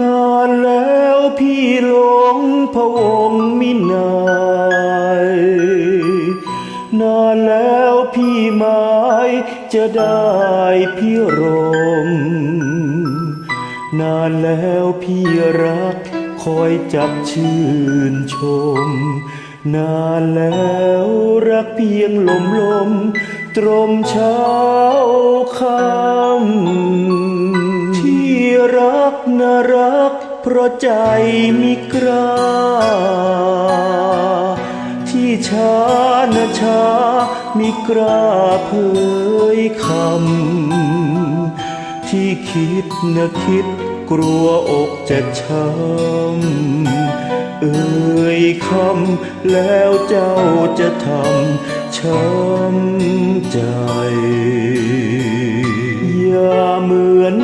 นานแล้วพี่หลงพระวงมินายนานแล้วพี่หมายจะได้พี่รมนานแล้วพี่รักคอยจับชื่นชม นานแล้วรักเพียงลมลม ตรมเช้าคำที่ รักน่ารัก เพราะใจมีกล้าที่ช้านะช้ามีกล้าเผยคำที่คิดนะคิดกลัวอกจะช้ำเอ่ยคำแล้วเจ้าจะทำช้ำใจ